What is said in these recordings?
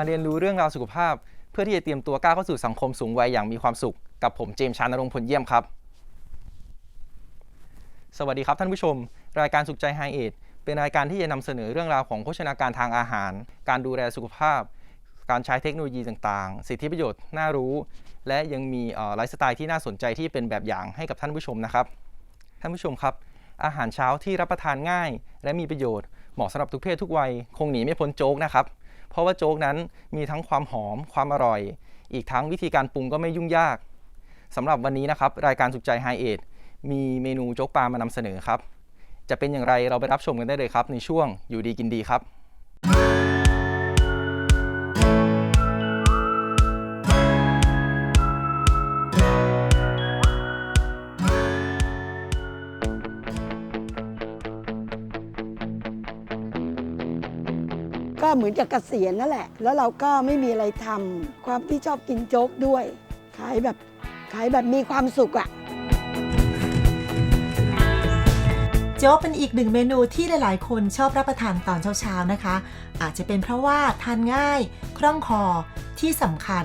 มาเรียนรู้เรื่องราวสุขภาพ เพื่อที่จะเตรียมตัวก้าวเข้าสู่สังคมสูงวัยอย่างมีความสุข กับผมเจมส์ชานรงค์ผลเยี่ยมครับ สวัสดีครับท่านผู้ชม รายการสุขใจไฮเอทเป็นรายการที่จะนำเสนอเรื่องราวของโภชนาการทางอาหาร การดูแลสุขภาพ การใช้เทคโนโลยีต่างๆ สิทธิประโยชน์น่ารู้ และยังมีไลฟ์สไตล์ที่น่าสนใจที่เป็นแบบอย่างให้กับท่านผู้ชมนะครับ ท่านผู้ชมครับ อาหารเช้าที่รับประทานง่าย และมีประโยชน์เหมาะสำหรับทุกเพศทุกวัย คงหนีไม่พ้นโจ๊กนะครับ เพราะว่าโจ๊กนั้นมีทั้งความหอมความอร่อย อีกทั้งวิธีการปรุงก็ไม่ยุ่งยากสำหรับวันนี้นะครับ รายการสุขใจไฮเอทมีเมนูโจ๊กปลามานำเสนอครับ จะเป็นอย่างไรเราไปรับชมกันได้เลยครับ ในช่วงอยู่ดีกินดีครับ อนจะเกษียณนั่นแหละ แล้วเราก็ไม่มีอะไรทำความที่ชอบกินโจ๊กด้วย ขายแบบขายแบบมีความสุขอะโจ๊กเป็นอีกหนึ่งเมนูที่หลาย ๆ คนชอบรับประทานตอนเช้า ๆ นะคะ อาจจะเป็นเพราะว่าทานง่าย คล่องคอที่สำคัญ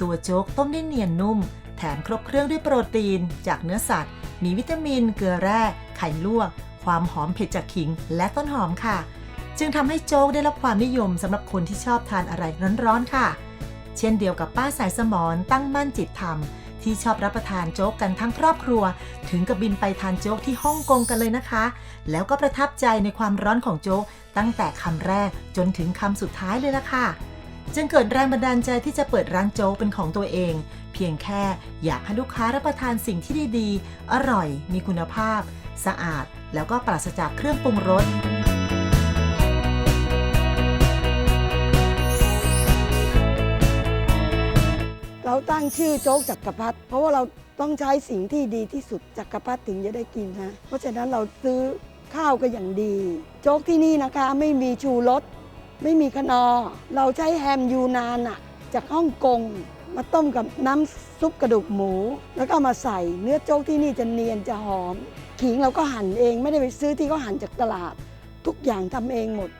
ตัวโจ๊กต้มได้เนียนนุ่ม แถมครบเครื่องด้วยโปรตีน จากเนื้อสัตว์ มีวิตามิน เกลือแร่ ไข่ลวก ความหอมเผ็ดจากขิง และต้นหอมค่ะ จึงทำให้โจ๊กได้รับความนิยมสำหรับคนที่ชอบทานอะไรร้อนๆค่ะ เช่นเดียวกับป้าสายสมอนตั้งมั่นจิตธรรม ที่ชอบรับประทานโจ๊กกันทั้งครอบครัว ถึงกับบินไปทานโจ๊กที่ฮ่องกงกันเลยนะคะ แล้วก็ประทับใจในความร้อนของโจ๊กตั้งแต่คำแรกจนถึงคำสุดท้ายเลยล่ะค่ะจึงเกิดแรงบันดาลใจที่จะเปิดร้านโจ๊กเป็นของตัวเอง เพียงแค่อยากให้ลูกค้ารับประทานสิ่งที่ดีๆ อร่อย มีคุณภาพ สะอาด แล้วก็ปราศจากเครื่องปรุงรส เราตั้งชื่อโจ๊กจักรพรรดิเพราะว่าเราต้องใช้สิ่งที่ดีที่สุดจักรพรรดิถึงจะได้กินนะเพราะฉะนั้นเราซื้อข้าวก็อย่างดี โจ๊กที่นี่นะคะไม่มีชูรสไม่มีขนอ เราใช้แฮมยูนานอะจากฮ่องกงมาต้มกับน้ำซุปกระดูกหมู แล้วก็มาใส่เนื้อโจ๊กที่นี่จะเนียนจะหอม ขิงเราก็หั่นเองไม่ได้ไปซื้อที่เขาหั่นจากตลาด ทุกอย่างทำเองหมด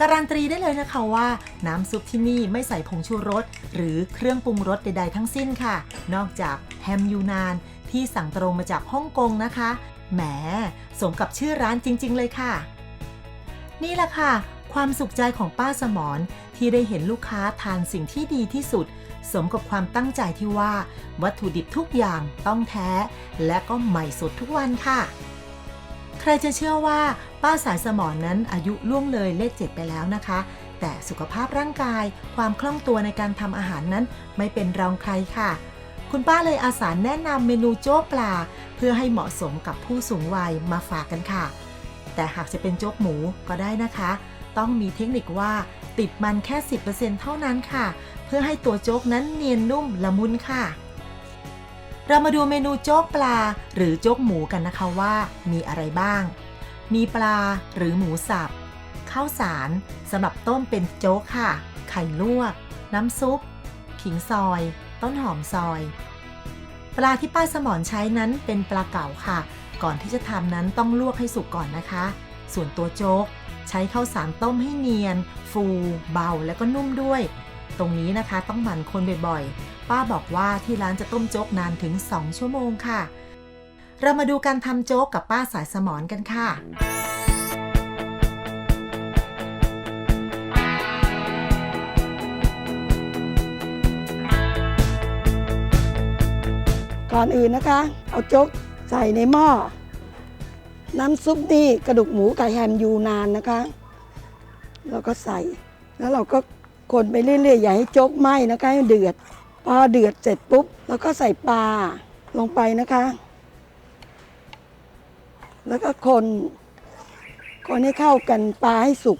การันตีได้เลยนะคะว่า น้ำซุปที่นี่ไม่ใส่ผงชูรส หรือเครื่องปรุงรสใด ๆ ทั้งสิ้นค่ะ นอกจากแฮมยูนานที่สั่งตรงมาจากฮ่องกงนะคะ แหม สมกับชื่อร้านจริง ๆ เลยค่ะ นี่แหละค่ะ ความสุขใจของป้าสมรที่ได้เห็นลูกค้าทานสิ่งที่ดีที่สุด สมกับความตั้งใจที่ว่า วัตถุดิบทุกอย่างต้องแท้ และก็ใหม่สดทุกวันค่ะ ใครจะเชื่อว่าป้าสายสมอนนั้นอายุล่วงเลยเลขเจ็ดไปแล้วนะคะ แต่สุขภาพร่างกาย ความคล่องตัวในการทำอาหารนั้นไม่เป็นรองใครค่ะ คุณป้าเลยอาสาแนะนำเมนูโจ๊กปลา เพื่อให้เหมาะสมกับผู้สูงวัยมาฝากกันค่ะ แต่หากจะเป็นโจ๊กหมูก็ได้นะคะ ต้องมีเทคนิคว่าติดมันแค่ 10%เท่านั้นค่ะ เพื่อให้ตัวโจ๊กนั้นเนียนนุ่มละมุนค่ะ เรามาดูเมนูโจ๊กปลาหรือโจ๊กหมูกันนะคะว่ามีอะไรบ้าง มีปลาหรือหมูสับข้าวสารสำหรับต้มเป็นโจ๊กค่ะ ไข่ลวก น้ำซุป ขิงซอย ต้นหอมซอย ปลาที่ป้าสมอนใช้นั้นเป็นปลาเก๋าค่ะ ก่อนที่จะทำนั้นต้องลวกให้สุกก่อนนะคะ ส่วนตัวโจ๊กใช้ข้าวสารต้มให้เนียน ฟู เบาและก็นุ่มด้วย ตรงนี้นะคะต้องหมั่นคนบ่อยๆ ป้าบอกว่าที่ร้านจะต้มโจ๊กนานถึง 2 ชั่วโมงค่ะ เรามาดูการทำโจ๊กกับป้าสายสมอนกันค่ะก่อนอื่นนะคะ เอาโจ๊กใส่ในหม้อ น้ำซุปนี่กระดูกหมูไก่แฮมยูนานนะคะแล้วก็ใส่ แล้วเราก็คนไปเรื่อยๆอย่าให้โจ๊กไหม้นะคะให้เดือด พอเดือดเสร็จปุ๊บ แล้วก็ใส่ปลาลงไปนะคะ แล้วก็คน คนให้เข้ากันปลาให้สุก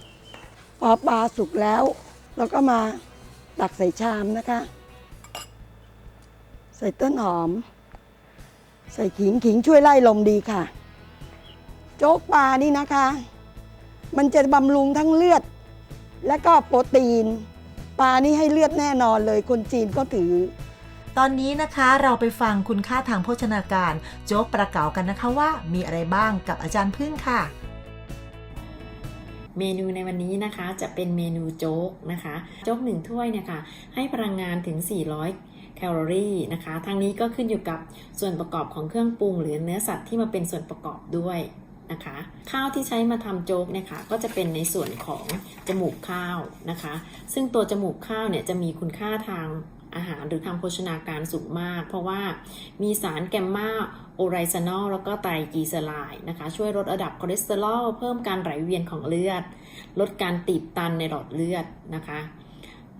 พอปลาสุกแล้ว เราก็มาตักใส่ชามนะคะ ใส่ต้นหอม ใส่ขิงขิงช่วยไล่ลมดีค่ะ โจ๊กปลานี่นะคะ มันจะบำรุงทั้งเลือด และก็โปรตีน ปลานี่ให้เลือดแน่นอนเลย คนจีนก็ถือ ตอนนี้นะคะเราไปฟังคุณค่าทางโภชนาการ โจ๊กปลาเก๋ากันนะคะว่ามีอะไรบ้างกับอาจารย์พึ่งค่ะ เมนูในวันนี้นะคะจะเป็นเมนูโจ๊กนะคะ โจ๊กหนึ่งถ้วยเนี่ยค่ะให้พลังงานถึง 400แคลอรี่นะคะทางนี้ก็ขึ้นอยู่กับส่วนประกอบของเครื่องปรุง หรือเนื้อสัตว์ที่มาเป็นส่วนประกอบด้วย นะคะ ข้าวที่ใช้มาทำโจ๊กนี่ยค่ะก็จะเป็นในส่วนของจมูกข้าวนะคะ ซึ่งตัวจมูกข้าวเนี่ยจะมีคุณค่าทางอาหารหรือทางโภชนาการสูงมาก เพราะว่ามีสารแกมมาโอไรซานอลแล้วก็ไตรกีเซอไรด์นะคะ ช่วยลดระดับคอเลสเตอรอลเพิ่มการไหลเวียนของเลือด ลดการตีบตันในหลอดเลือดนะคะ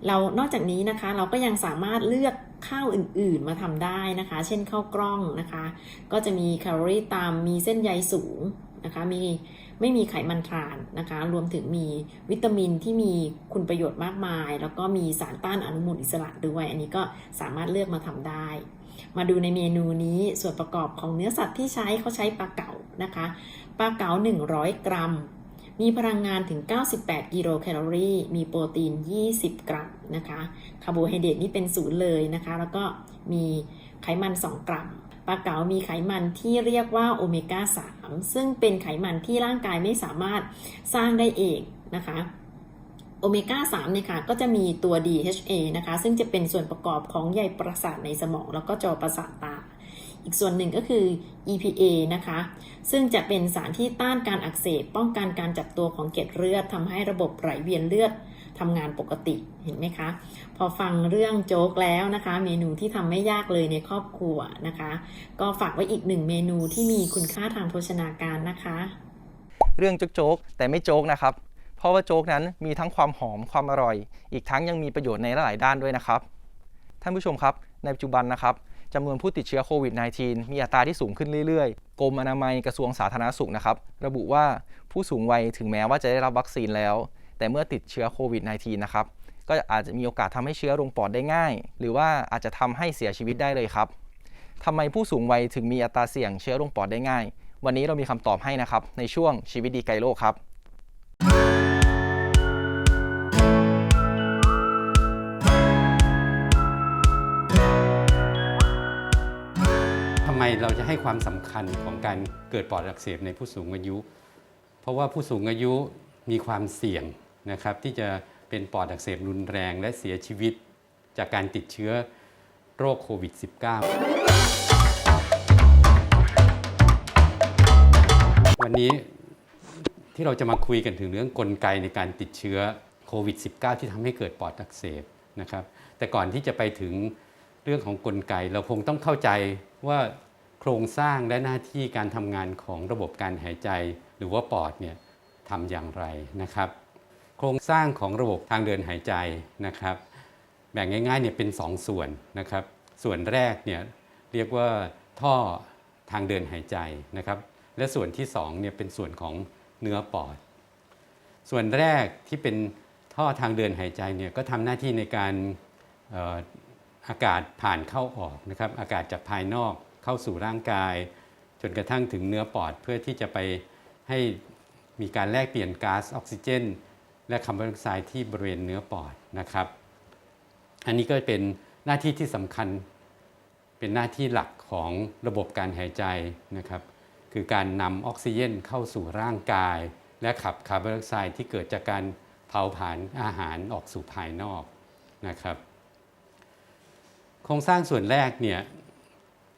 เรานอกจากนี้นะคะเราก็ยังสามารถเลือกข้าวอื่นๆมาทำได้นะคะ เช่นข้าวกล้องนะคะ ก็จะมีแคลอรี่ต่ำมีเส้นใยสูง นะคะมีไม่มีไขมันทรานนะคะรวมถึงมีวิตามินที่มีคุณประโยชน์มากมาย แล้วก็มีสารต้านอนุมูลอิสระด้วย อันนี้ก็สามารถเลือกมาทำได้ มาดูในเมนูนี้ส่วนประกอบของเนื้อสัตว์ที่ใช้เขาใช้ปลาเก๋านะคะปลาเก๋า100 กรัม มีพลังงานถึง 98 กิโลแคลอรี่ มีโปรตีน 20 กรัมนะคะ คาร์โบไฮเดรตนี่เป็นศูนย์เลยนะคะ แล้วก็มีไขมัน 2 กรัม ปลาเก๋ามีไขมันที่เรียกว่าโอเมก้า 3 ซึ่งเป็นไขมันที่ร่างกายไม่สามารถสร้างได้เองนะคะโอเมก้า3เนี่ยค่ะก็จะมีตัว DHA นะคะ ซึ่งจะเป็นส่วนประกอบของใยประสาทในสมอง แล้วก็จอประสาทตา อีกส่วนหนึ่งก็คือ EPA นะคะ ซึ่งจะเป็นสารที่ต้านการอักเสบ ป้องกันการจับตัวของเกล็ดเลือดทำให้ระบบไหลเวียนเลือดทำงานปกติเห็นไหมคะ พอฟังเรื่องโจ๊กแล้วนะคะ เมนูที่ทำไม่ยากเลยในครอบครัวนะคะ ก็ฝากไว้อีกหนึ่งเมนูที่มีคุณค่าทางโภชนาการนะคะ เรื่องโจ๊กๆแต่ไม่โจ๊กนะครับ เพราะว่าโจ๊กนั้นมีทั้งความหอมความอร่อย อีกทั้งยังมีประโยชน์ในหลายด้านด้วยนะครับ ท่านผู้ชมครับในปัจจุบันนะครับ จำนวนผู้ติดเชื้อโควิด -19 มีอัตราที่สูงขึ้นเรื่อยๆ กรมอนามัยกระทรวงสาธารณสุขนะครับ ระบุว่าผู้สูงวัยถึงแม้ว่าจะได้รับวัคซีนแล้ว แต่เมื่อติดเชื้อโควิด -19 นะครับ ก็อาจจะมีโอกาสทำให้เชื้อลงปอดได้ง่าย หรือว่าอาจจะทำให้เสียชีวิตได้เลยครับทำไมผู้สูงวัยถึงมีอัตราเสี่ยงเชื้อลงปอดได้ง่าย วันนี้เรามีคำตอบให้นะครับในช่วงชีวิตดีไกลโลกครับ เราจะให้ความสำคัญของการเกิดปอดอักเสบในผู้สูงอายุ เพราะว่าผู้สูงอายุมีความเสี่ยงนะครับที่จะเป็นปอดอักเสบรุนแรงและเสียชีวิตจากการติดเชื้อโรคโควิด -19 วันนี้ที่เราจะมาคุยกันถึงเรื่องกลไกในการติดเชื้อโควิด -19 ที่ทำให้เกิดปอดอักเสบนะครับ แต่ก่อนที่จะไปถึงเรื่องของกลไก เราคงต้องเข้าใจว่า โครงสร้างและหน้าที่การทำงานของระบบการหายใจ หรือว่าปอดเนี่ยทำอย่างไรนะครับ โครงสร้างของระบบทางเดินหายใจนะครับ แบ่งง่ายๆเนี่ยเป็น2ส่วนนะครับ ส่วนแรกเนี่ยเรียกว่าท่อทางเดินหายใจนะครับ และส่วนที่2เนี่ยเป็นส่วนของเนื้อปอด ส่วนแรกที่เป็นท่อทางเดินหายใจเนี่ยก็ทำหน้าที่ในการอออากาศผ่านเข้าออกนะครับ อากาศจากภายนอก เข้าสู่ร่างกาย จนกระทั่งถึงเนื้อปอดเพื่อที่จะไปให้มีการแลกเปลี่ยนก๊าซออกซิเจน และคาร์บอนไดออกไซด์ที่บริเวณเนื้อปอดนะครับ อันนี้ก็เป็นหน้าที่ที่สำคัญเป็นหน้าที่หลักของระบบการหายใจนะครับ คือการนำออกซิเจนเข้าสู่ร่างกาย และขับคาร์บอนไดออกไซด์ที่เกิดจากการเผาผลาญอาหารออกสู่ภายนอกนะครับ โครงสร้างส่วนแรกเนี่ย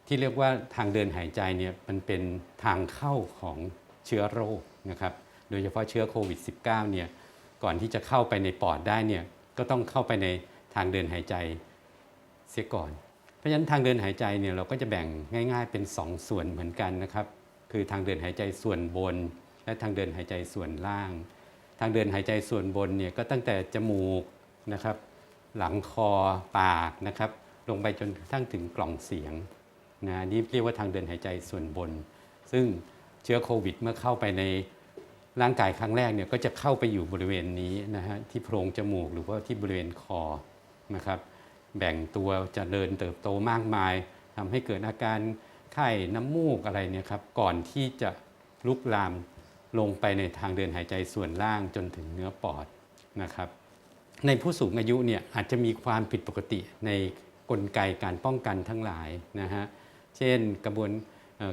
ที่เรียกว่าทางเดินหายใจเนี่ยมันเป็นทางเข้าของเชื้อโรคนะครับ โดยเฉพาะเชื้อโควิด -19 เนี่ยก่อนที่จะเข้าไปในปอดได้เนี่ยก็ต้องเข้าไปในทางเดินหายใจเสียก่อน เพราะฉะนั้นทางเดินหายใจเนี่ยเราก็จะแบ่งง่าย ๆ เป็น 2ส่วนเหมือนกันนะครับ คือทางเดินหายใจส่วนบน และทางเดินหายใจส่วนล่าง ทางเดินหายใจส่วนบนเนี่ยก็ตั้งแต่จมูกนะครับ หลังคอปากนะครับ ลงไปจนกระทั่งถึงกล่องเสียง นะนี่เรียกว่าทางเดินหายใจส่วนบน ซึ่งเชื้อโควิดเมื่อเข้าไปในร่างกายครั้งแรกเนี่ยก็จะเข้าไปอยู่บริเวณนี้นะฮะที่โพรงจมูกหรือว่าที่บริเวณคอนะครับ แบ่งตัวจะเริญเติบโตมากมายทำให้เกิดอาการไข้น้ำมูกอะไรเนี่ยครับก่อนที่จะลุกลามลงไปในทางเดินหายใจส่วนล่างจนถึงเนื้อปอดนะครับ ในผู้สูงอายุเนี่ยอาจจะมีความผิดปกติในกลไกการป้องกันทั้งหลายนะฮะ เช่นกระบวน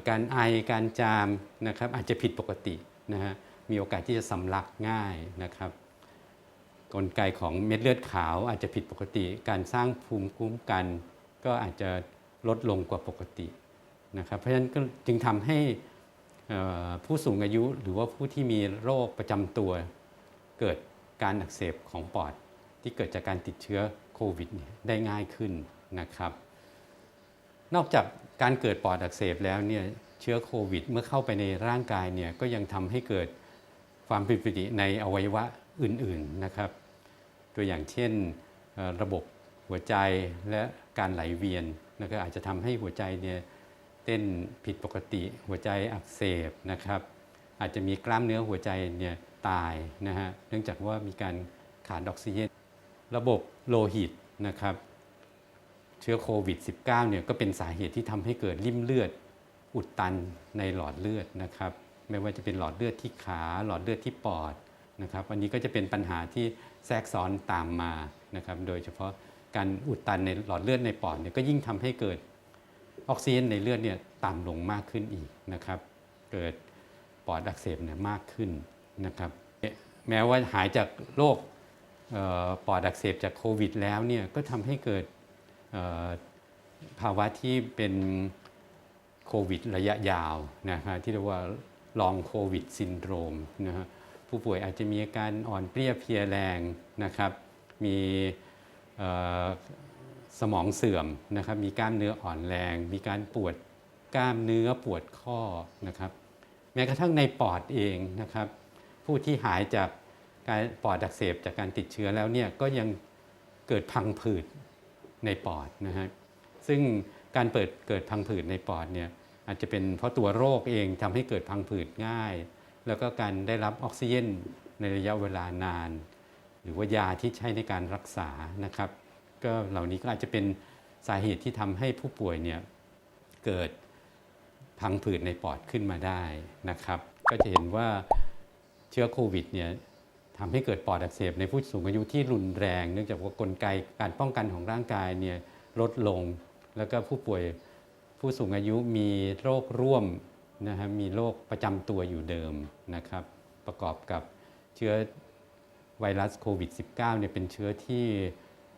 การไอการจามนะครับอาจจะผิดปกตินะฮะมีโอกาสที่จะสำลักง่ายนะครับ กลไกของเม็ดเลือดขาวอาจจะผิดปกติ การสร้างภูมิคุ้มกัน ก็อาจจะลดลงกว่าปกตินะครับ เพราะฉะนั้นก็จึงทำให้ผู้สูงอายุหรือว่าผู้ที่มีโรคประจำตัว เกิดการอักเสบของปอด ที่เกิดจากการติดเชื้อโควิดได้ง่ายขึ้นนะครับ นอกจาก การเกิดปอดอักเสบแล้วเนี่ยเชื้อโควิด เมื่อเข้าไปในร่างกายเนี่ยก็ยังทำให้เกิดความผิดปกติในอวัยวะอื่นๆนะครับ ตัวอย่างเช่นระบบหัวใจและการไหลเวียนนะครับอาจจะทำให้หัวใจเนี่ยเต้นผิดปกติหัวใจอักเสบนะครับ อาจจะมีกล้ามเนื้อหัวใจเนี่ยตายนะฮะเนื่องจากว่ามีการขาดออกซิเจนระบบโลหิตนะครับ เชื้อโควิด -19 เนี่ยก็เป็นสาเหตุที่ทำให้เกิดริ่มเลือดอุดตันในหลอดเลือดนะครับ ไม่ว่าจะเป็นหลอดเลือดที่ขาหลอดเลือดที่ปอดนะครับอันนี้ก็จะเป็นปัญหาที่แทรกซ้อนตามมานะครับ โดยเฉพาะการอุดตันในหลอดเลือดในปอดเนี่ยก็ยิ่งทำให้เกิดออกซิเจนในเลือดเนี่ยต่ำลงมากขึ้นอีกนะครับ เกิดปอดอักเสบเนี่ยมากขึ้นนะครับ แม้ว่าหายจากโรคปอดอักเสบจากโควิด แล้วเนี่ยก็ทำให้เกิด ภาวะที่เป็นโควิดระยะยาวนะฮะที่เรียกว่าลองโควิดซินโดรมนะฮะผู้ป่วยอาจจะมีอาการอ่อนเปรี้ยเพลียแรงนะครับ มีสมองเสื่อมนะครับ มีกล้ามเนื้ออ่อนแรง มีการปวดกล้ามเนื้อปวดข้อนะครับ แม้กระทั่งในปอดเองนะครับ ผู้ที่หายจากการปอดอักเสบจากการติดเชื้อแล้วเนี่ยก็ยังเกิดพังผืด ในปอดนะฮะซึ่งการเปิดเกิดพังผืดในปอดเนี่ยอาจจะเป็นเพราะตัวโรคเองทำให้เกิดพังผืดง่าย แล้วก็การได้รับออกซิเจนในระยะเวลานาน หรือว่ายาที่ใช้ในการรักษานะครับ ก็เหล่านี้ก็อาจจะเป็นสาเหตุที่ทำให้ผู้ป่วยเนี่ยเกิดพังผืดในปอดขึ้นมาได้นะครับ ก็จะเห็นว่าเชื้อโควิดเนี่ย ทำให้เกิดปอดอักเสบในผู้สูงอายุที่รุนแรง เนื่องจากว่ากลไกการป้องกันของร่างกายเนี่ยลดลง แล้วก็ผู้ป่วยผู้สูงอายุมีโรคร่วมนะฮะมีโรคประจำตัวอยู่เดิมนะครับประกอบกับเชื้อไวรัสโควิด -19 เนี่ยเป็นเชื้อที่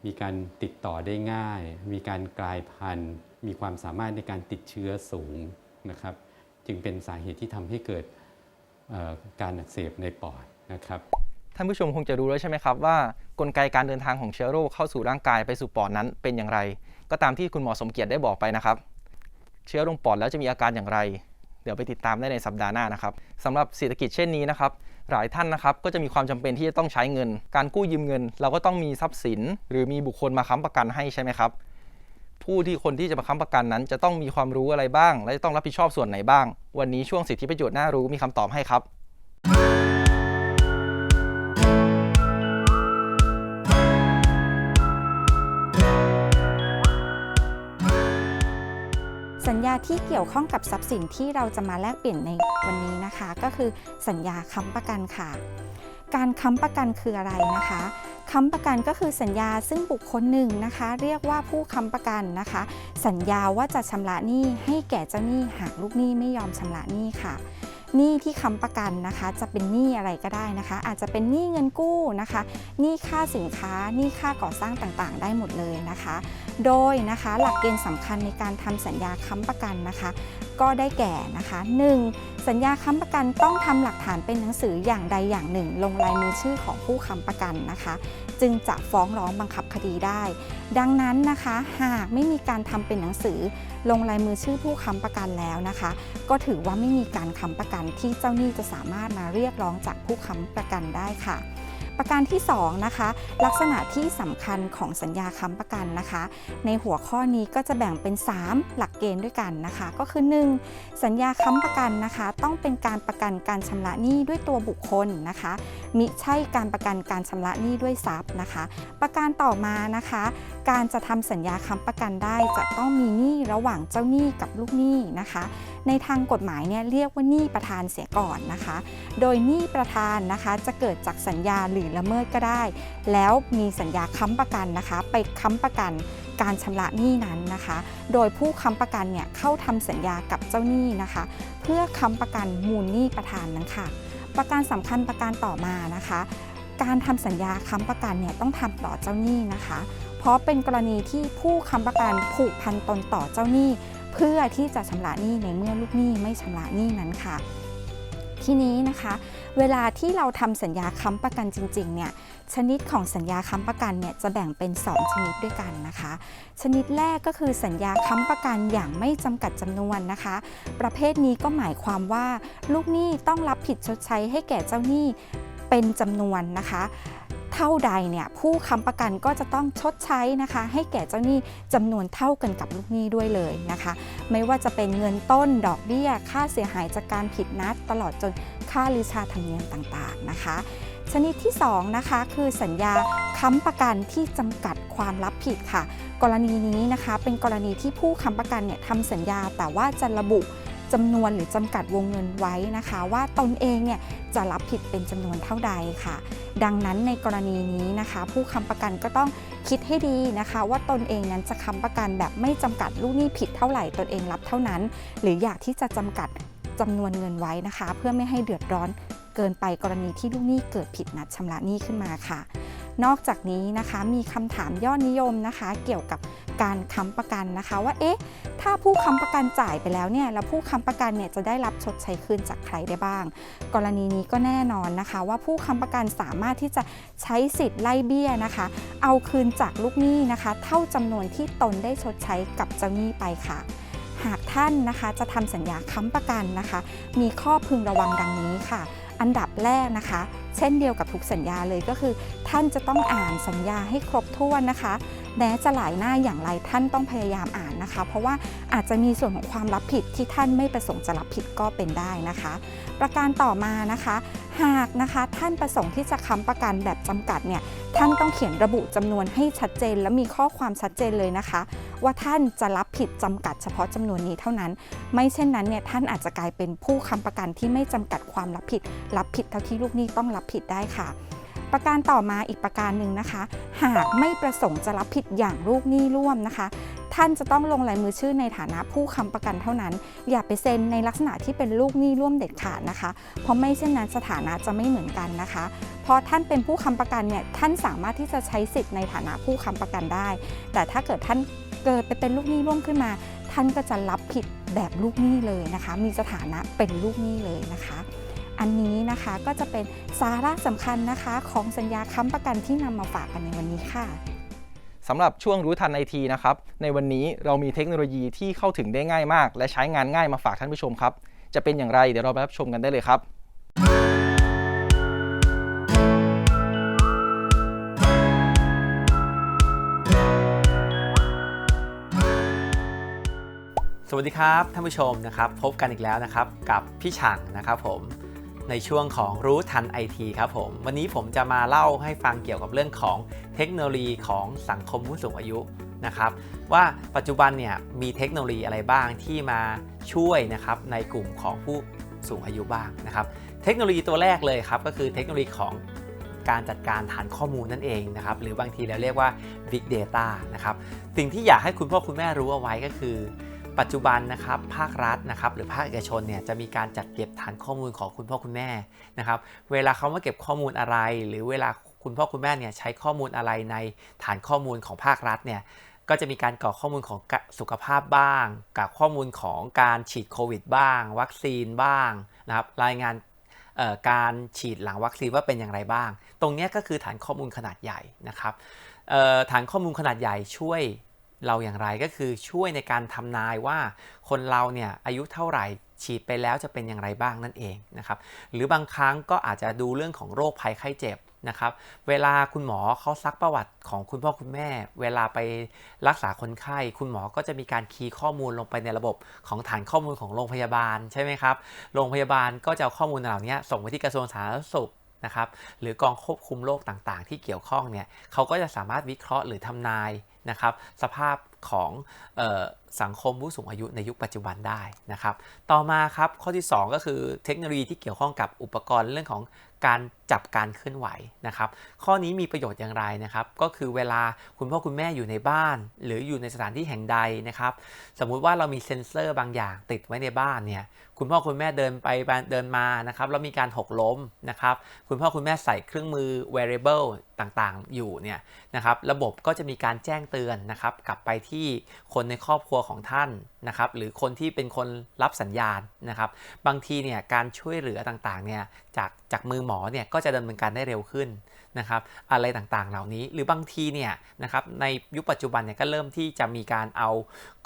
มีการติดต่อได้ง่าย มีการกลายพันธุ์ มีความสามารถในการติดเชื้อสูงนะครับ จึงเป็นสาเหตุที่ทำให้เกิดการอักเสบในปอดนะครับ ท่านผู้ชมคงจะรู้แล้วใช่ไหมครับว่ากลไกการเดินทางของเชื้อโรคเข้าสู่ร่างกายไปสู่ปอดนั้นเป็นอย่างไร ก็ตามที่คุณหมอสมเกียรติได้บอกไปนะครับ เชื้อลงปอดแล้วจะมีอาการอย่างไร เดี๋ยวไปติดตามได้ในสัปดาห์หน้านะครับสำหรับเศรษฐกิจเช่นนี้นะครับหลายท่านนะครับก็จะมีความจำเป็นที่จะต้องใช้เงิน การกู้ยืมเงิน เราก็ต้องมีทรัพย์สิน หรือมีบุคคลมาค้ำประกันให้ใช่ไหมครับ ผู้ที่คนที่จะมาค้ำประกันนั้น จะต้องมีความรู้อะไรบ้าง และจะต้องรับผิดชอบส่วนไหนบ้าง วันนี้ช่วงสิทธิประโยชน์น่ารู้มีคำตอบให้ครับ ที่เกี่ยวข้องกับทรัพย์สินที่เราจะมาแลกเปลี่ยนในวันนี้นะคะ ก็คือสัญญาค้ำประกันค่ะ การค้ำประกันคืออะไรนะคะค้ำประกันก็คือสัญญาซึ่งบุคคลหนึ่งนะคะ เรียกว่าผู้ค้ำประกันนะคะ สัญญาว่าจะชำระหนี้ให้แก่เจ้าหนี้หากลูกหนี้ไม่ยอมชำระหนี้ค่ะ หนี้ที่ค้ำประกันนะคะ จะเป็นหนี้อะไรก็ได้นะคะ อาจจะเป็นหนี้เงินกู้นะคะหนี้ค่าสินค้าหนี้ค่าก่อสร้างต่างๆ ได้หมดเลยนะคะ โดยนะคะหลักเกณฑ์สำคัญในการทำสัญญาค้ำประกันนะคะ ก็ได้แก่นะคะ 1. สัญญาค้ำประกันต้องทำหลักฐานเป็นหนังสืออย่างใดอย่างหนึ่ง ลงลายมือชื่อของผู้ค้ำประกันนะคะ จึงจะฟ้องร้องบังคับคดีได้ ดังนั้นนะคะ หากไม่มีการทำเป็นหนังสือ ลงลายมือชื่อผู้ค้ำประกันแล้วนะคะ ก็ถือว่าไม่มีการค้ำประกันที่เจ้าหนี้จะสามารถมาเรียกร้องจากผู้ค้ำประกันได้ค่ะ ประการที่2นะคะลักษณะที่สำคัญของสัญญาค้ำประกันนะคะ ในหัวข้อนี้ก็จะแบ่งเป็น 3 หลักเกณฑ์ด้วยกันนะคะ ก็คือ 1. สัญญาค้ำประกันนะคะ ต้องเป็นการประกันการชำระหนี้ด้วยตัวบุคคลนะคะมิใช่การประกันการชำระหนี้ด้วยทรัพย์นะคะ ประการต่อมานะคะ การจะทำสัญญาค้ำประกันได้จะต้องมีหนี้ระหว่างเจ้าหนี้กับลูกหนี้นะคะ ในทางกฎหมายเนี่ยเรียกว่าหนี้ประธานเสียก่อนนะคะ โดยหนี้ประธานนะคะจะเกิดจากสัญญาหรือละเมิดก็ได้ แล้วมีสัญญาค้ำประกันนะคะ ไปค้ำประกันการชำระหนี้นั้นนะคะ โดยผู้ค้ำประกันเนี่ยเข้าทำสัญญากับเจ้าหนี้นะคะ เพื่อค้ำประกันมูลหนี้ประธานนั้นค่ะ ประการสำคัญประการต่อมานะคะ การทำสัญญาค้ำประกันเนี่ยต้องทำต่อเจ้าหนี้นะคะ เพราะเป็นกรณีที่ผู้ค้ำประกันผูกพันตนต่อเจ้าหนี้ เพื่อที่จะชำระหนี้ในเมื่อลูกหนี้ไม่ชำระหนี้นั้นค่ะ ทีนี้นะคะ เวลาที่เราทำสัญญาค้ำประกันจริงๆเนี่ยชนิดของสัญญาค้ำประกันเนี่ยจะแบ่งเป็น 2 ชนิดด้วยกันนะคะ ชนิดแรกก็คือสัญญาค้ำประกันอย่างไม่จำกัดจำนวนนะคะ ประเภทนี้ก็หมายความว่า ลูกหนี้ต้องรับผิดชดใช้ให้แก่เจ้าหนี้เป็นจำนวนนะคะ เท่าใดเนี่ยผู้ค้ำประกันก็จะต้องชดใช้นะคะ ให้แก่เจ้าหนี้จำนวนเท่ากันกับลูกหนี้ด้วยเลยนะคะ ไม่ว่าจะเป็นเงินต้นดอกเบี้ย ค่าเสียหายจากการผิดนัด ตลอดจนค่าลิชาธรรมเนียมต่างๆนะคะ ชนิดที่2นะคะคือสัญญาค้ำประกันที่จำกัดความรับผิดค่ะ กรณีนี้นะคะ เป็นกรณีที่ผู้ค้ำประกันเนี่ยทำสัญญาแต่ว่าจะระบุ จำนวนหรือจำกัดวงเงินไว้นะคะ ว่าตนเองเนี่ยจะรับผิดเป็นจำนวนเท่าใดค่ะ ดังนั้นในกรณีนี้นะคะ ผู้ค้ำประกันก็ต้องคิดให้ดีนะคะ ว่าตนเองนั้นจะค้ำประกันแบบไม่จำกัดลูกหนี้ผิดเท่าไหร่ตนเองรับเท่านั้น หรืออยากที่จะจำกัดจำนวนเงินไว้นะคะ เพื่อไม่ให้เดือดร้อนเกินไปกรณีที่ลูกหนี้เกิดผิดนัดชำระหนี้ขึ้นมาค่ะ นอกจากนี้นะคะมีคำถามยอดนิยมนะคะ เกี่ยวกับ การค้ำประกันนะคะ ว่าเอ๊ะถ้าผู้ค้ำประกันจ่ายไปแล้วเนี่ยแล้วผู้ค้ำประกันเนี่ยจะได้รับชดใช้คืนจากใครได้บ้าง กรณีนี้ก็แน่นอนนะคะ ว่าผู้ค้ำประกันสามารถที่จะใช้สิทธิ์ไล่เบี้ยนะคะ เอาคืนจากลูกหนี้นะคะ เท่าจำนวนที่ตนได้ชดใช้กับเจ้าหนี้ไปค่ะหากท่านนะคะจะทำสัญญาค้ำประกันนะคะ มีข้อพึงระวังดังนี้ค่ะ อันดับแรกนะคะ เช่นเดียวกับทุกสัญญาเลยก็คือ ท่านจะต้องอ่านสัญญาให้ครบถ้วนนะคะแม้จะหลายหน้าอย่างไรท่านต้องพยายามอ่านนะคะ เพราะว่าอาจจะมีส่วนของความรับผิดที่ท่านไม่ประสงค์จะรับผิดก็เป็นได้นะคะ ประการต่อมานะคะ หากนะคะท่านประสงค์ที่จะค้ำประกันแบบจำกัดเนี่ยท่านต้องเขียนระบุจำนวนให้ชัดเจน และมีข้อความชัดเจนเลยนะคะ ว่าท่านจะรับผิดจำกัดเฉพาะจำนวนนี้เท่านั้น ไม่เช่นนั้นเนี่ยท่านอาจจะกลายเป็นผู้ค้ำประกันที่ไม่จำกัดความรับผิด รับผิดเท่าที่ลูกหนี้ต้องรับผิดได้ค่ะ ประการต่อมาอีกประการหนึ่งนะคะ หากไม่ประสงค์จะรับผิดอย่างลูกหนี้ร่วมนะคะท่านจะต้องลงลายมือชื่อในฐานะผู้ค้ำประกันเท่านั้น อย่าไปเซ็นในลักษณะที่เป็นลูกหนี้ร่วมเด็ดขาดนะคะ เพราะไม่เช่นนั้นสถานะจะไม่เหมือนกันนะคะพราะท่านเป็นผู้ค้ำประกันเนี่ยท่านสามารถที่จะใช้สิทธิ์ในฐานะผู้ค้ำประกันได้ แต่ถ้าเกิดท่านเกิดไปเป็นลูกหนี้ร่วมขึ้นมา ท่านก็จะรับผิดแบบลูกหนี้เลยนะคะ มีสถานะเป็นลูกหนี้เลยนะคะ อันนี้นะคะก็จะเป็นสาระสำคัญนะคะของสัญญาค้ำประกันที่นำมาฝากกันในวันนี้ค่ะสำหรับช่วงรู้ทันไอทีนะครับในวันนี้เรามีเทคโนโลยีที่เข้าถึงได้ง่ายมาก และใช้งานง่ายมาฝากท่านผู้ชมครับ จะเป็นอย่างไรเดี๋ยวเราไปรับชมกันได้เลยครับสวัสดีครับท่านผู้ชมนะครับพบกันอีกแล้วนะครับกับพี่ฉ่างนะครับผม ในช่วงของรู้ทันไอทีครับผม วันนี้ผมจะมาเล่าให้ฟังเกี่ยวกับเรื่องของเทคโนโลยีของสังคมผู้สูงอายุนะครับว่าปัจจุบันเนี่ยมีเทคโนโลยีอะไรบ้างที่มาช่วยนะครับในกลุ่มของผู้สูงอายุบ้างนะครับเทคโนโลยีตัวแรกเลยครับก็คือเทคโนโลยีของการจัดการฐานข้อมูลนั่นเองนะครับหรือบางทีเราเรียกว่า Big Data นะครับสิ่งที่อยากให้คุณพ่อคุณแม่รู้เอาไว้ก็คือ ปัจจุบันนะครับภาครัฐนะครับหรือภาคเอกชนเนี่ยจะมีการจัดเก็บฐานข้อมูลของคุณพ่อคุณแม่นะครับเวลาเขามาเก็บข้อมูลอะไร หรือเวลาคุณพ่อคุณแม่เนี่ยใช้ข้อมูลอะไรในฐานข้อมูลของภาครัฐเนี่ยก็จะมีการกรอกข้อมูลของสุขภาพบ้างกับข้อมูลของการฉีดโควิดบ้าง วัคซีนบ้างนะครับรายงานการฉีดหลังวัคซีนว่าเป็นอย่างไรบ้าง ตรงนี้ก็คือฐานข้อมูลขนาดใหญ่นะครับฐานข้อมูลขนาดใหญ่ช่วย เราอย่างไรก็คือช่วยในการทำนายว่าคนเราเนี่ยอายุเท่าไหร่ฉีดไปแล้วจะเป็นอย่างไรบ้างนั่นเองนะครับหรือบางครั้งก็อาจจะดูเรื่องของโรคภัยไข้เจ็บนะครับเวลาคุณหมอเขาซักประวัติของคุณพ่อคุณแม่ เวลาไปรักษาคนไข้ คุณหมอก็จะมีการคีย์ข้อมูลลงไปในระบบของฐานข้อมูลของโรงพยาบาลใช่ไหมครับ โรงพยาบาลก็จะเอาข้อมูลเหล่านี้ส่งไปที่กระทรวงสาธารณสุข นะครับหรือกองควบคุมโรคต่างๆ ที่เกี่ยวข้องเนี่ยเขาก็จะสามารถวิเคราะห์หรือทำนายนะครับสภาพของออสังคมผู้สูงอายุในยุคปัจจุบันได้นะครับ ต่อมาครับข้อที่ 2 ก็คือเทคโนโลยีที่เกี่ยวข้องกับอุปกรณ์เรื่องของการจับการเคลื่อนไหวนะครับ ข้อนี้มีประโยชน์อย่างไรนะครับ ก็คือเวลาคุณพ่อคุณแม่อยู่ในบ้าน หรืออยู่ในสถานที่แห่งใดนะครับ สมมุติว่าเรามีเซ็นเซอร์บางอย่างติดไว้ในบ้านเนี่ยคุณพ่อคุณแม่เดินไปเดินมานะครับแล้วมีการหกล้มนะครับคุณพ่อคุณแม่ใส่เครื่องมือ wearable ต่างๆ อยู่เนี่ยนะครับระบบก็จะมีการแจ้งเตือนนะครับกลับไปที่คนในครอบครัวของท่านนะครับหรือคนที่เป็นคนรับสัญญาณนะครับ บางทีเนี่ยการช่วยเหลือต่างๆเนี่ยจากจากมือหมอเนี่ยก็จะดำเนินการได้เร็วขึ้น นะครับอะไรต่างๆ เหล่านี้ หรือบางทีเนี่ยนะครับในยุคปัจจุบันเนี่ยก็เริ่มที่จะมีการเอา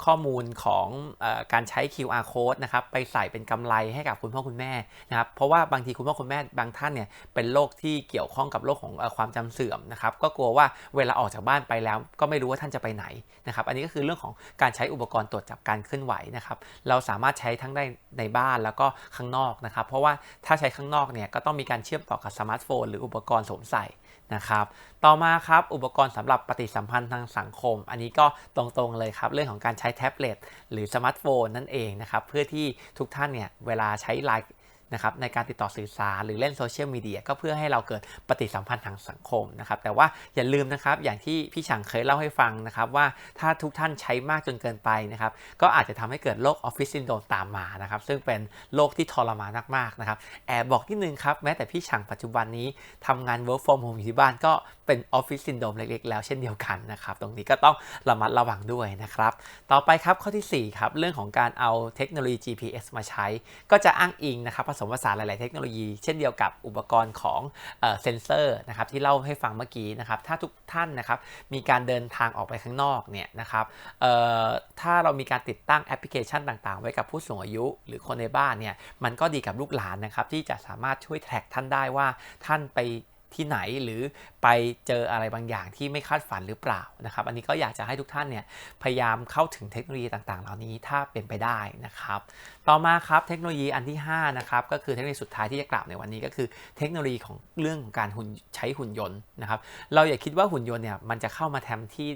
ข้อมูลของอการใช้ QR code นะครับไปใส่เป็นกำไรให้กับคุณพ่อคุณแม่นะครับเพราะว่าบางทีคุณพ่อคุณแม่บางท่านเนี่ยเป็นโรคที่เกี่ยวข้องกับโรคของอความจำเสื่อมนะครับก็กลัวว่าเวลาออกจากบ้านไปแล้ว ก็ไม่รู้ว่าท่านจะไปไหนนะครับอันนี้ก็คือเรื่องของการใช้อุปกรณ์ตรวจจับการเคลื่อนไหวนะครับเราสามารถใช้ทั้งได้ในบ้านแล้วก็ข้างนอกนะครับเพราะว่าถ้าใช้ข้างนอกเนี่ยก็ต้องมีการเชื่อมต่อกับสมาร์ทโฟนหรืออุปกรณ์สวมใส่ นะครับ ต่อมาครับอุปกรณ์สำหรับปฏิสัมพันธ์ทางสังคม อันนี้ก็ตรงๆเลยครับ เรื่องของการใช้แท็บเล็ตหรือสมาร์ทโฟนนั่นเองนะครับ เพื่อที่ทุกท่านเนี่ยเวลาใช้ไลน์ นะครับในการติดต่อสื่อสาร หรือเล่นโซเชียลมีเดียก็เพื่อให้เราเกิดปฏิสัมพันธ์ทางสังคมนะครับแต่ว่าอย่าลืมนะครับอย่างที่พี่ฉางเคยเล่าให้ฟังนะครับว่าถ้าทุกท่านใช้มากจนเกินไปนะครับก็อาจจะทำให้เกิดโรคออฟฟิศซินโดรมตามมานะครับซึ่งเป็นโรคที่ทรมานมากๆนะครับแอบบอกนิดนึงครับแม้แต่พี่ฉางปัจจุบันนี้ทำงาน work from home อยู่ที่บ้านก็เป็นออฟฟิศซินโดรมเล็กๆ แล้วเช่นเดียวกันนะครับตรงนี้ก็ต้องระมัดระวังด้วยนะครับต่อไปครับข้อทีสี่4ครับเรื่องของการเอาเทคโนโลยี GPS มาใช้ ก็จะอ้างอิงนะครับสมผสานหลาย ๆ เทคโนโลยี เช่นเดียวกับอุปกรณ์ของเซนเซอร์นะครับที่เล่าให้ฟังเมื่อกี้นะครับถ้าทุกท่านนะครับมีการเดินทางออกไปข้างนอกเนี่ยนะครับถ้าเรามีการติดตั้งแอปพลิเคชันต่าง ๆ ไว้กับผู้สูงอายุ หรือคนในบ้านเนี่ยมันก็ดีกับลูกหลานนะครับที่จะสามารถช่วยแท็กท่านได้ว่าท่านไป ที่ไหนหรือไปเจออะไรบางอย่างที่ไม่คาดฝันหรือเปล่านะครับ อันนี้ก็อยากจะให้ทุกท่านเนี่ยพยายามเข้าถึงเทคโนโลยีต่างๆ เหล่านี้ถ้าเป็นไปได้นะครับ ต่อมาครับเทคโนโลยีอันที่5นะครับก็คือเทคโนโลยีสุดท้ายที่จะกล่าวในวันนี้ก็คือ เทคโนโลยีของเรื่องของการหุ่นใช้หุ่นยนต์นะครับ เราอย่าคิดว่าหุ่นยนต์เนี่ยมันจะเข้ามาแทนที่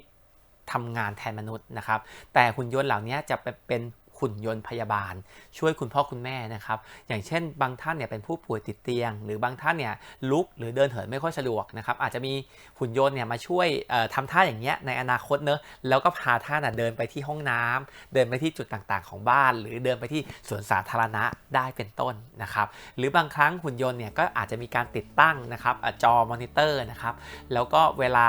ทำงานแทนมนุษย์นะครับ แต่หุ่นยนต์เหล่านี้จะเป็น หุ่นยนต์พยาบาล ช่วยคุณพ่อคุณแม่นะครับ อย่างเช่น บางท่านเนี่ยเป็นผู้ป่วยติดเตียง หรือบางท่านเนี่ยลุกหรือเดินเหินไม่ค่อยสะดวกนะครับ อาจจะมีหุ่นยนต์เนี่ยมาช่วยเอ่อทำท่าอย่างเงี้ยในอนาคตเนอะแล้วก็พาท่านเดินไปที่ห้องน้ำเดินไปที่จุดต่างๆ ของบ้าน หรือเดินไปที่สวนสาธารณะได้เป็นต้นนะครับ หรือบางครั้งหุ่นยนต์เนี่ยก็อาจจะมีการติดตั้งนะครับจอมอนิเตอร์นะครับแล้วก็เวลา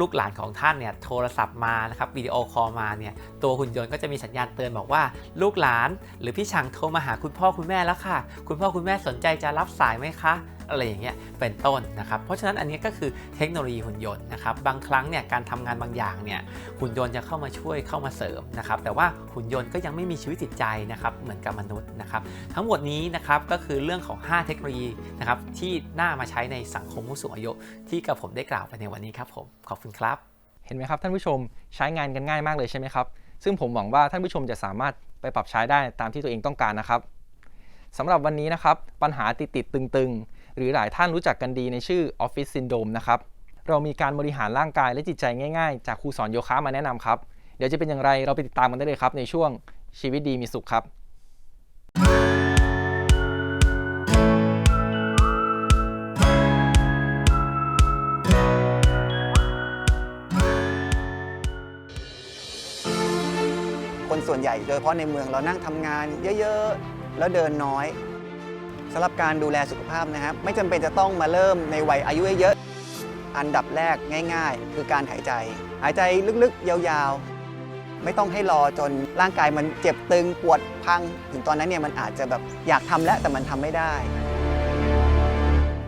ลูกหลานของท่านเนี่ยโทรศัพท์มานะครับวิดีโอคอลมาเนี่ยตัวหุ่นยนต์ก็จะมีสัญญาณเตือนบอกว่า ลูกหลาน หรือพี่ชังโทรมาหาคุณพ่อคุณแม่แล้วค่ะ คุณพ่อคุณแม่สนใจจะรับสายไหมคะ อะไรอย่างเงี้ยเป็นต้นนะครับ เพราะฉะนั้นอันนี้ก็คือเทคโนโลยีหุ่นยนต์นะครับบางครั้งเนี่ยการทำงานบางอย่างเนี่ยหุ่นยนต์จะเข้ามาช่วยเข้ามาเสริมนะครับแต่ว่าหุ่นยนต์ก็ยังไม่มีชีวิตจิตใจนะครับเหมือนกับมนุษย์นะครับทั้งหมดนี้นะครับก็คือเรื่องของ 5 เทคโนโลยีนะครับที่น่ามาใช้ในสังคมผู้สูงอายุที่กับผมได้กล่าวไปในวันนี้ครับผมขอบคุณครับ เห็นไหมครับท่านผู้ชมใช้งานกันง่ายมากเลยใช่ไหมครับซึ่งผมหวังว่าท่านผู้ชมจะสามารถไปปรับใช้ได้ตามที่ตัวเองต้องการนะครับสำหรับวันนี้นะครับปัญหาติดติดตึงๆ หรือหลายท่านรู้จักกันดีในชื่อ Office Syndrome นะครับ เรามีการบริหารร่างกายและจิตใจง่ายๆ จากครูสอนโยคะมาแนะนำครับ เดี๋ยวจะเป็นอย่างไรเราไปติดตามกันได้เลยครับในช่วงชีวิตดีมีสุขครับคนส่วนใหญ่โดยเฉพาะในเมืองเรานั่งทำงานเยอะ ๆ แล้วเดินน้อยำหรับการดูแลสุขภาพนะครับ ไม่จำเป็นจะต้องมาเริ่มในวัยอายุเยอะๆอันดับแรกง่าย ๆ คือการหายใจ หายใจลึกๆ ยาวๆ ไม่ต้องให้รอจนร่างกายมันเจ็บตึงปวดพัง ถึงตอนนั้นเนี่ยมันอาจจะแบบอยากทำแล้วแต่มันทำไม่ได้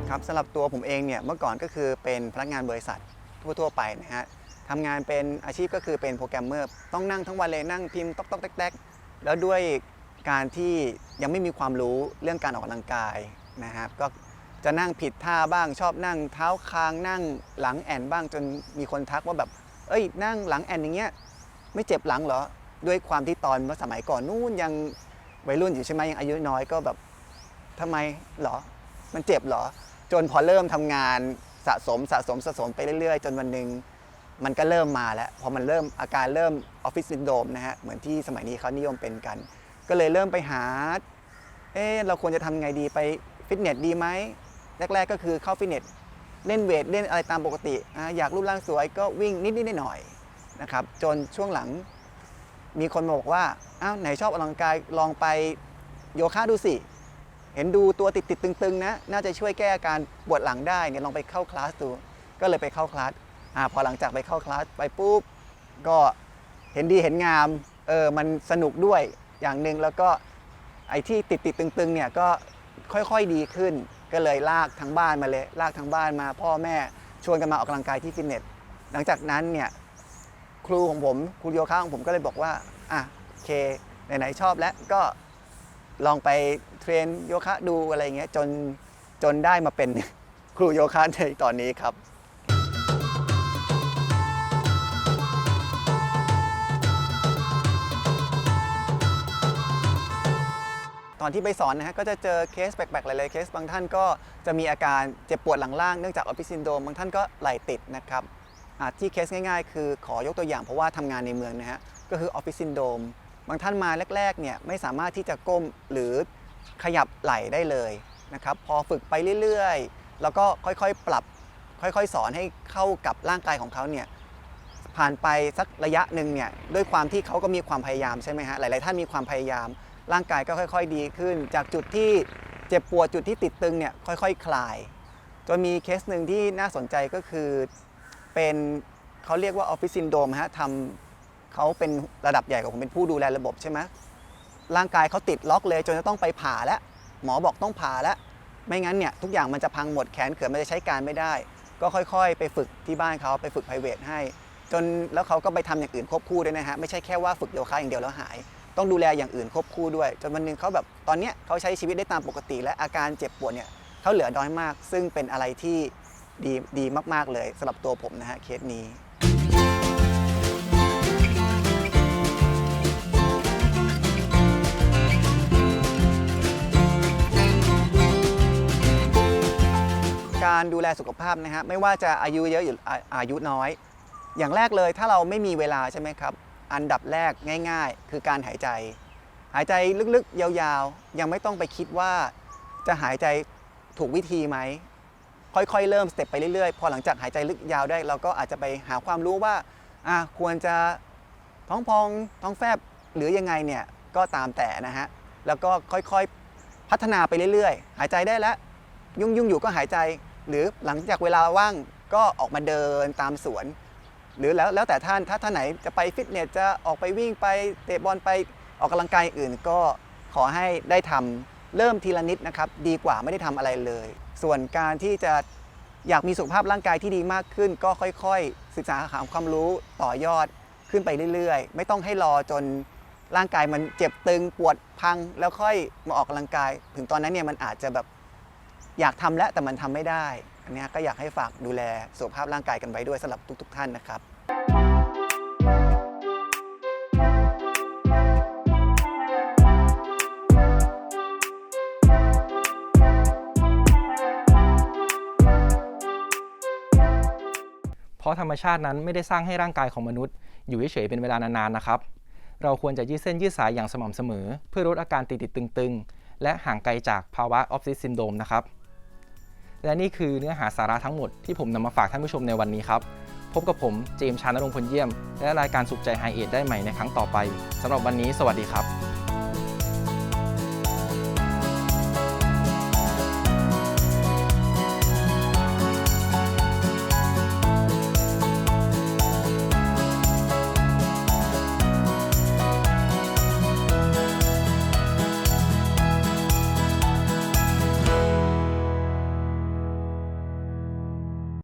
ครับสำหรับตัวผมเองเนี่ยเมื่อก่อนก็คือเป็นพนักงานบริษัททั่วๆไปนะฮะทำงานเป็นอาชีพก็คือเป็นโปรแกรมเมอร์ ต้องนั่งทั้งวันเลยนั่งพิมพ์ต๊อกต๊อกแตกๆแล้วด้วย การที่ยังไม่มีความรู้เรื่องการออกกำลังกายนะครับก็จะนั่งผิดท่าบ้างชอบนั่งเท้าคางนั่งหลังแอนบ้างจนมีคนทักว่าแบบเอ้ยนั่งหลังแอนอย่างเงี้ยไม่เจ็บหลังเหรอด้วยความที่ตอนเมื่อสมัยก่อนนู่นยังวัยรุ่นอยู่ใช่ไหมยังอายุน้อยก็แบบทำไมเหรอมันเจ็บเหรอ จนพอเริ่มทำงานสะสมสะสมสะสมไปเรื่อยๆ จนวันหนึ่งมันก็เริ่มมาแล้วพอมันเริ่มอาการเริ่มออฟฟิศซินโดรมนะฮะเหมือนที่สมัยนี้เขานิยมเป็นกัน ก็เลยเริ่มไปหา เอ๊เราควรจะทำไงดีไปฟิตเนสดีไหมแรกๆก็คือเข้าฟิตเนสเล่นเวทเล่นอะไรตามปกติ อยากรูปร่างสวยก็วิ่งนิดๆหน่อยๆนะครับ จนช่วงหลังมีคนมาบอกว่าอ้าวไหนชอบออกกำลังกายลองไปโยคะดูสิ เห็นดูตัวติดติดๆตึงๆนะ น่าจะช่วยแก้อาการปวดหลังได้เนี่ยลองไปเข้าคลาสดู ก็เลยไปเข้าคลาสอ่าพอหลังจากไปเข้าคลาสไปปุ๊บก็เห็นดีเห็นงามเออมันสนุกด้วย อย่างหนึ่งแล้วก็ไอ้ที่ติดติดตึงๆเนี่ยก็ค่อยๆดีขึ้น ก็เลยลากทั้งบ้านมาเลยลากทั้งบ้านมา พ่อแม่ชวนกันมาออกกำลังกายที่ฟิตเนสหลังจากนั้นเนี่ยครูของผมครูโยคะของผมก็เลยบอกว่าอะโอเคไหนๆชอบแล้วก็ลองไปเทรนโยคะดูอะไรเงี้ยจนจนได้มาเป็นครูโยคะในตอนนี้ครับ ตอนที่ไปสอนนะฮะก็จะเจอเคสแปลกๆหลายๆเคส บางท่านก็จะมีอาการเจ็บปวดหลังล่างเนื่องจากออฟฟิศซินโดมบางท่านก็ไหลติดนะครับที่เคสง่ายๆ คือขอยกตัวอย่างเพราะว่าทำงานในเมืองนะฮะก็คือออฟฟิศซินโดมบางท่านมาแรกๆเนี่ยไม่สามารถที่จะก้มหรือขยับไหล่ได้เลยนะครับพอฝึกไปเรื่อยๆ แล้วก็ค่อยๆปรับ ค่อยๆ สอนให้เข้ากับร่างกายของเขาเนี่ยผ่านไปสักระยะหนึ่งเนี่ยด้วยความที่เขาก็มีความพยายามใช่ไหมฮะหลายๆท่านมีความพยายาม ร่างกายก็ค่อย ๆ ดีขึ้น จากจุดที่เจ็บปวดจุดที่ติดตึงเนี่ยค่อยๆคลายจนมีเคสหนึ่งที่น่าสนใจก็คือเป็นเขาเรียกว่าออฟฟิศซินโดมฮะทำเขาเป็นระดับใหญ่กว่าผมเป็นผู้ดูแลระบบใช่ไหมร่างกายเขาติดล็อกเลยจนจะต้องไปผ่าแล้วหมอบอกต้องผ่าแล้วไม่งั้นเนี่ยทุกอย่างมันจะพังหมดแขนเขินมันจะใช้การไม่ได้ ก็ค่อยๆ ไปฝึกที่บ้านเขาไปฝึก p r i v a t ให้ จนแล้วเขาก็ไปทำอย่างอื่นควบคู่ด้วยนะฮะไม่ใช่แค่ว่าฝึกโยคะอย่างเดียวแล้วหาย ต้องดูแลอย่างอื่นควบคู่ด้วย จนวันนึงเขาแบบตอนเนี้ยเขาใช้ชีวิตได้ตามปกติ และอาการเจ็บปวดเนี่ยเขาเหลือน้อยมาก ซึ่งเป็นอะไรที่ดีดีมาก ๆ เลยสำหรับตัวผมนะฮะเคสนี้การดูแลสุขภาพนะฮะไม่ว่าจะอายุเยอะหรืออายุน้อย อย่างแรกเลยถ้าเราไม่มีเวลาใช่ไหมครับ อันดับแรกง่าย ๆ คือการหายใจ หายใจลึกๆ ยาวๆ ยังไม่ต้องไปคิดว่าจะหายใจถูกวิธีไหม ค่อยๆ เริ่มสเต็ปไปเรื่อยๆ พอหลังจากหายใจลึกยาวได้ เราก็อาจจะไปหาความรู้ว่าควรจะท้องพองท้องแฟบหรือยังไงเนี่ยก็ตามแต่นะฮะ แล้วก็ค่อยๆพัฒนาไปเรื่อยๆ หายใจได้แล้ว ยุ่งๆ อยู่ก็หายใจ หรือหลังจากเวลาว่างก็ออกมาเดินตามสวน หรือแล้วแล้วแต่ท่านถ้าท่านไหนจะไปฟิตเนสจะออกไปวิ่งไปเตะบอลไปออกกำลังกายอื่น ก็ขอให้ได้ทำเริ่มทีละนิดนะครับดีกว่าไม่ได้ทำอะไรเลย ส่วนการที่จะอยากมีสุขภาพร่างกายที่ดีมากขึ้น ก็ค่อยๆ ศึกษาหาความรู้ต่อยอดขึ้นไปเรื่อยๆ ไม่ต้องให้รอจนร่างกายมันเจ็บตึงปวดพัง แล้วค่อยมาออกกำลังกาย ถึงตอนนั้นเนี่ยมันอาจจะแบบอยากทำแล้วแต่มันทำไม่ได้ อันนี้ก็อยากให้ฝากดูแลสุขภาพร่างกายกันไว้ด้วยสำหรับทุก ๆ ท่านนะครับเพราะธรรมชาตินั้นไม่ได้สร้างให้ร่างกายของมนุษย์ อยู่เฉยๆเป็นเวลานานๆนะครับ เราควรจะยืดเส้นยืดสายอย่างสม่ำเสมอ เพื่อลดอาการติดๆตึงๆ และห่างไกลจากภาวะออฟฟิศซินโดมนะครับ และนี่คือเนื้อหาสาระทั้งหมดที่ผมนำมาฝากท่านผู้ชมในวันนี้ครับ พบกับผมเจมส์ชานรงค์พลเยี่ยม และรายการสุขใจไฮเอทได้ใหม่ในครั้งต่อไปสำหรับวันนี้ สวัสดีครับ